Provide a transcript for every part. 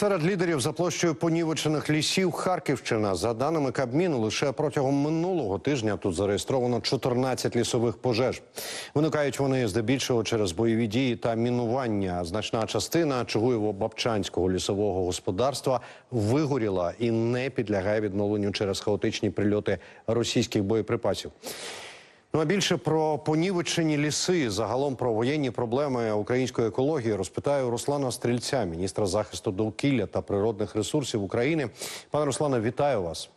Серед лідерів за площею понівечених лісів Харківщина. За даними Кабміну, лише протягом минулого тижня тут зареєстровано 14 лісових пожеж. Виникають вони здебільшого через бойові дії та мінування. Значна частина Чугуєво-Бабчанського лісового господарства вигоріла і не підлягає відновленню через хаотичні прильоти російських боєприпасів. Ну а більше про понівечені ліси, загалом про воєнні проблеми української екології розпитаю Руслана Стрільця, міністра захисту довкілля та природних ресурсів України. Пане Руслане, вітаю вас.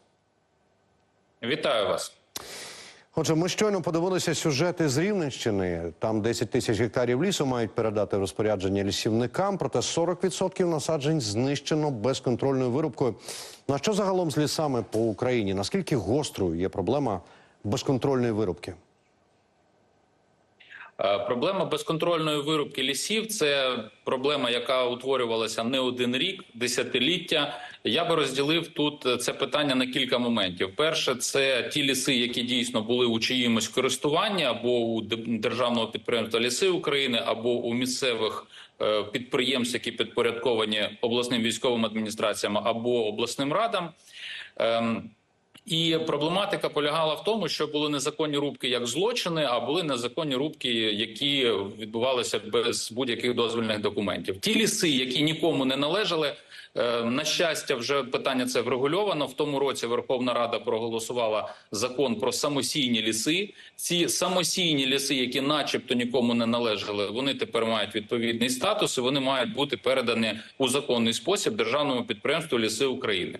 Вітаю вас. Отже, ми щойно подивилися сюжети з Рівненщини. Там 10 тисяч гектарів лісу мають передати розпорядження лісівникам, проте 40% насаджень знищено безконтрольною вирубкою. На що загалом з лісами по Україні? Наскільки гострою є проблема безконтрольної вирубки? Е, Проблема безконтрольної вирубки лісів це проблема, яка утворювалася не один рік, десятиліття. Я би розділив тут е, це питання на кілька моментів. Перше, це ті ліси, які дійсно були у чиїмось користуванні або у державного підприємства Ліси України, або у місцевих е, підприємств, які підпорядковані обласним військовим адміністраціям або обласним радам. І проблематика полягала в тому, що були незаконні рубки як злочини, а були незаконні рубки, які відбувалися без будь-яких дозвільних документів. Ті ліси, які нікому не належали. е, На щастя, вже питання це врегульовано. В тому році Верховна Рада проголосувала закон про самосійні ліси. Ці самосійні ліси, які, начебто, нікому не належали, вони тепер мають відповідний статус. і Вони мають бути передані у законний спосіб державному підприємству Ліси України.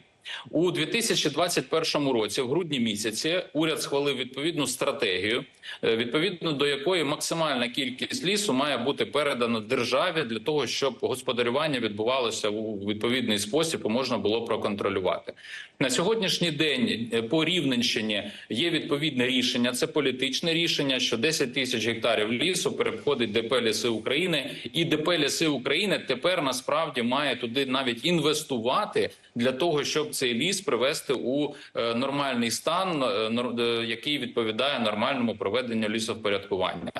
У 2021 році, в грудні місяці, уряд схвалив відповідну стратегію, е, відповідно до якої максимальна кількість лісу має бути передана державі для того, щоб господарювання відбувалося у відповідний спосіб і можна було проконтролювати. На сьогоднішній день е, по Рівненщині є відповідне рішення. Це політичне рішення, що 10 тисяч гектарів лісу переходить ДП Ліси України, і ДП Ліси України тепер насправді має туди навіть інвестувати для того, щоб цей ліс привести у е, нормальний стан, е, е, який відповідає нормальному проведенню лісовпорядкування.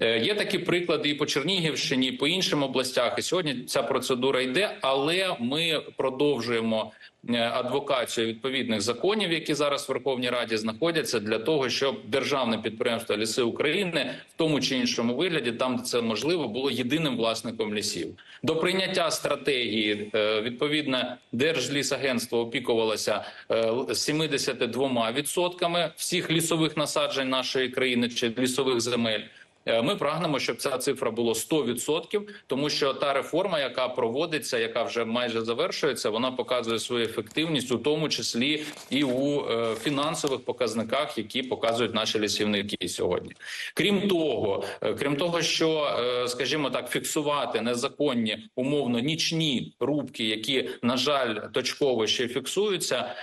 Є такі приклади і по Чернігівщині, і по іншим областях. І сьогодні ця процедура йде, але ми продовжуємо. Е, Адвокацію відповідних законів, які зараз в Верховній Раді знаходяться, для того, щоб державне підприємство Ліси України в тому чи іншому вигляді, там де це можливо, було єдиним власником лісів. До прийняття стратегії е, відповідне Держлісагентство опікувалося е, 72 відсотками всіх лісових насаджень нашої країни чи лісових земель. Е, Ми прагнемо, щоб ця цифра було 100%, тому що та реформа, яка проводиться, яка вже майже завершується, вона показує свою ефективність, у тому числі і у е, фінансових показниках, які показують наші лісівники сьогодні. Крім того, е, крім того, що скажімо так, фіксувати незаконні умовно нічні рубки, які на жаль точково ще фіксуються,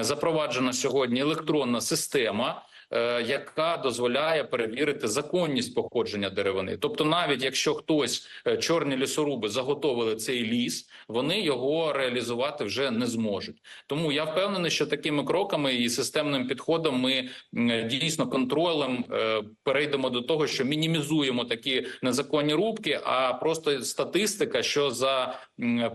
запроваджена сьогодні електронна система яка дозволяє перевірити законність походження деревини. Тобто, навіть якщо хтось е, чорні лісоруби заготовили цей ліс, вони його реалізувати вже не зможуть. Тому я впевнений, що такими кроками і системним підходом ми дійсно контролем е, перейдемо до того, що мінімізуємо такі незаконні рубки. А просто статистика, що за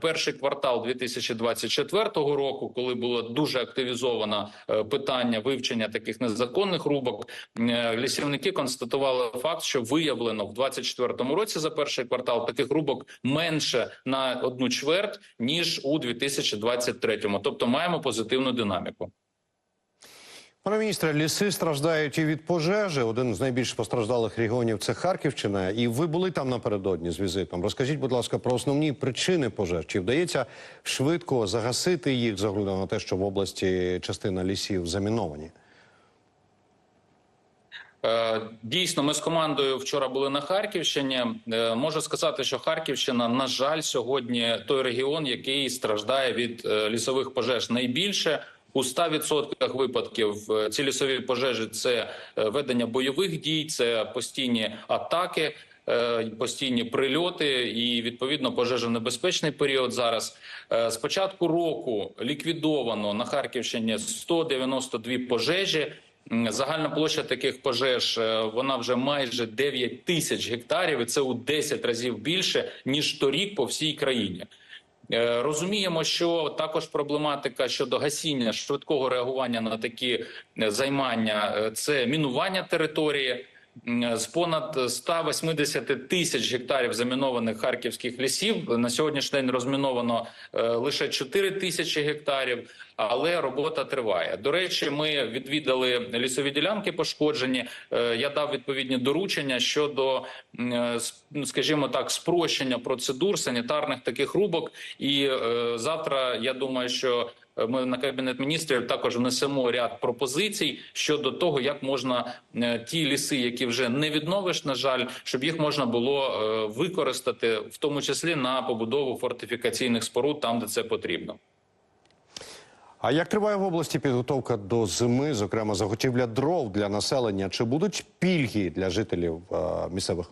перший квартал 2024 року, коли було дуже активізовано е, питання вивчення таких незаконних рубок, е, лісівники констатували факт, що виявлено в 2024 році за перший квартал таких рубок менше на одну чверть ніж у 2023. Тобто маємо позитивну динаміку. Пане міністре, ліси страждають і від пожежі. Один з найбільш постраждалих регіонів це Харківщина. І ви були там напередодні з візитом. Розкажіть, будь ласка, про основні причини пожеж. Чи вдається швидко загасити їх з на те, що в області частина лісів заміновані? Е, Дійсно, ми з командою вчора були на Харківщині. Е, Можу сказати, що Харківщина, на жаль, сьогодні той регіон, який страждає від е, лісових пожеж найбільше. У 100% випадків ці лісові пожежі це ведення бойових дій, це постійні атаки, постійні прильоти і відповідно пожежонебезпечний період. Зараз з початку року ліквідовано на Харківщині 192 пожежі. Загальна площа таких пожеж е, вона вже майже 9 тисяч гектарів, і це у 10 разів більше ніж торік по всій країні. Е, Розуміємо, що також проблематика щодо гасіння швидкого реагування на такі е, займання це мінування території. З понад 180 тисяч гектарів замінованих харківських лісів на сьогоднішній день розміновано е, лише 4 тисячі гектарів, але робота триває. До речі, ми відвідали лісові ділянки пошкоджені. Е, Я дав відповідні доручення щодо, е, ну, скажімо так, спрощення процедур санітарних таких рубок. І завтра я думаю, що ми на кабінет міністрів також внесемо ряд пропозицій щодо того, як можна е, ті ліси, які вже не відновиш, на жаль, щоб їх можна було е, використати, в тому числі на побудову фортифікаційних споруд, там де це потрібно. А як триває в області підготовка до зими, зокрема заготівля дров для населення? Чи будуть пільги для жителів е, місцевих?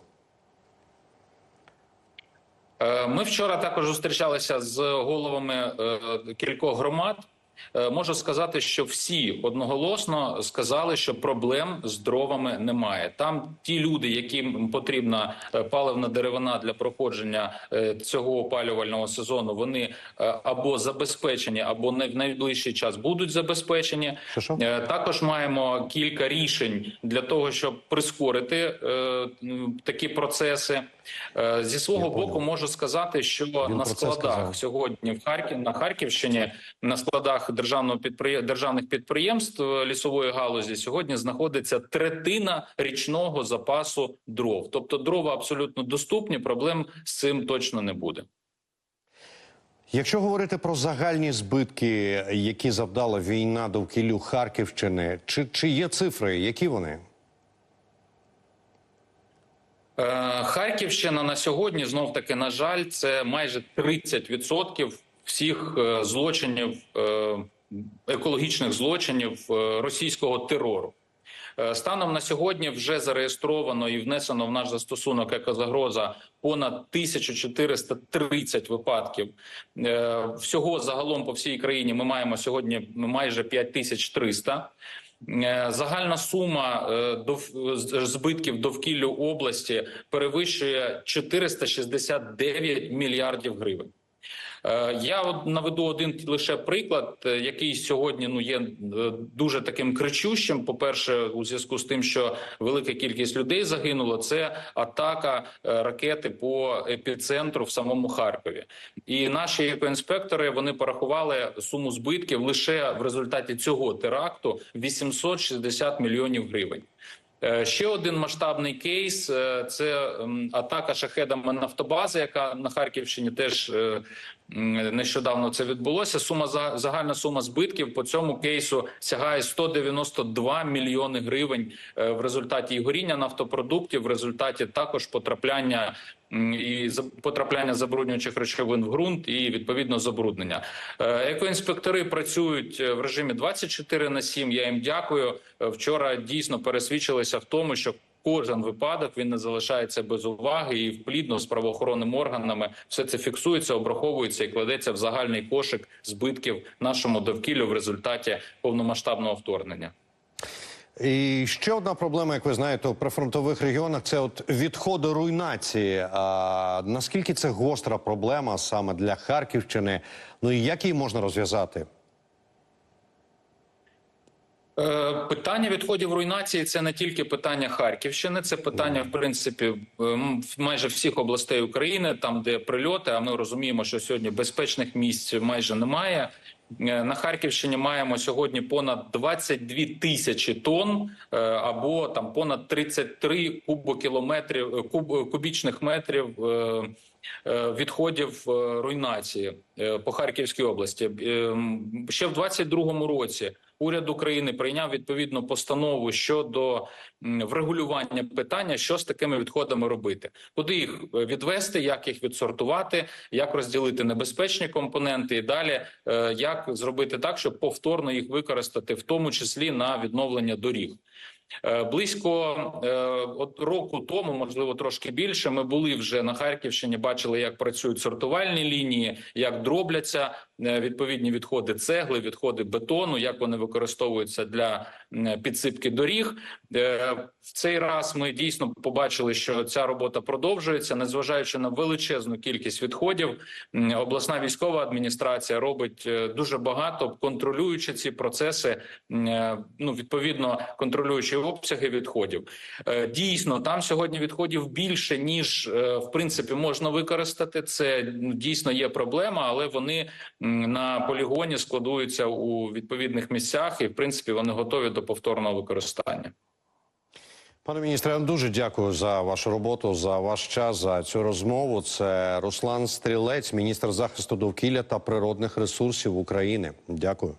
Е, Ми вчора також зустрічалися з головами е, кількох громад. Е, Можу сказати, що всі одноголосно сказали, що проблем з дровами немає. Там ті люди, яким потрібна паливна деревина для проходження цього опалювального сезону, вони або забезпечені, або не в найближчий час будуть забезпечені. Е, Також маємо кілька рішень для того, щоб прискорити такі процеси. Е, Зі свого Я боку понял. можу сказати, що Він на складах сьогодні в Харків на Харківщині на складах державного підприє... державних підприємств е, лісової галузі сьогодні знаходиться третина річного запасу дров. Тобто дрова абсолютно доступні. Проблем з цим точно не буде. Якщо говорити про загальні збитки, які завдала війна довкіллю Харківщини, чи, чи є цифри? Які вони? Е, Харківщина на сьогодні знов таки на жаль, це майже 30% всіх е, злочинів е, екологічних злочинів російського терору. Станом на сьогодні вже зареєстровано і внесено в наш застосунок екозагроза понад 1430 випадків. Всього загалом по всій країні ми маємо сьогодні майже 5300. Е, Загальна сума е, збитків довкіллю області перевищує 469 мільярдів гривень. Е, Я наведу один лише приклад, е, який сьогодні ну є е, дуже таким кричущим. По перше, у зв'язку з тим, що велика кількість людей загинуло, це атака ракети по епіцентру в самому Харкові. І наші екоінспектори вони порахували суму збитків лише в результаті цього теракту 860 мільйонів гривень. Е, Ще один масштабний кейс е, це атака шахедами нафтобази, яка на Харківщині теж е, нещодавно це відбулося. Сума за- загальна сума збитків по цьому кейсу сягає 192 мільйони гривень в результаті і горіння нафтопродуктів, в результаті також потрапляння і потрапляння забруднюючих речовин в ґрунт і відповідно забруднення. Е, Екоінспектори працюють е, в режимі 24 на 7. Я їм дякую. Е, Вчора дійсно пересвідчилися в тому, що кожен випадок він не залишається без уваги і плідно з правоохоронними органами все це фіксується, обраховується і кладеться в загальний кошик збитків нашому довкіллю в результаті повномасштабного вторгнення. І ще одна проблема, як ви знаєте, у прифронтових регіонах це от відходи руйнації. А наскільки це гостра проблема саме для Харківщини? Ну і як її можна розв'язати? Е, Питання відходів руйнації це не тільки питання Харківщини, це питання, в принципі, майже всіх областей України, там де прильоти. А ми розуміємо, що сьогодні безпечних місць майже немає. Е, На Харківщині маємо сьогодні понад 22 тисячі тонн е, або там понад 33 кубокілометрів е, куб, кубічних метрів. Відходів руйнації по Харківській області Е, ще в 22-му році уряд України прийняв відповідну постанову щодо врегулювання питання, що з такими відходами робити, куди їх е, відвести, як їх відсортувати, як розділити небезпечні компоненти, і далі е, як зробити так, щоб повторно їх використати, в тому числі на відновлення доріг. Е, Близько року тому, можливо, трошки більше. Ми були вже на Харківщині, бачили, як працюють сортувальні лінії, як дробляться відповідні відходи цегли, відходи бетону, як вони використовуються для підсипки доріг. Е, В цей раз ми дійсно побачили, що ця робота продовжується, незважаючи на величезну кількість відходів. Обласна військова адміністрація робить е, дуже багато, контролюючи ці процеси, е, ну відповідно контролюючи обсяги відходів. Е, Дійсно, там сьогодні відходів більше ніж е, в принципі можна використати. Це ну, дійсно є проблема, але вони на полігоні складуються у відповідних місцях, і в принципі вони готові до повторного використання. Пане міністре, я вам дуже дякую за вашу роботу, за ваш час, за цю розмову. Це Руслан Стрілець, міністр захисту довкілля та природних ресурсів України. Дякую.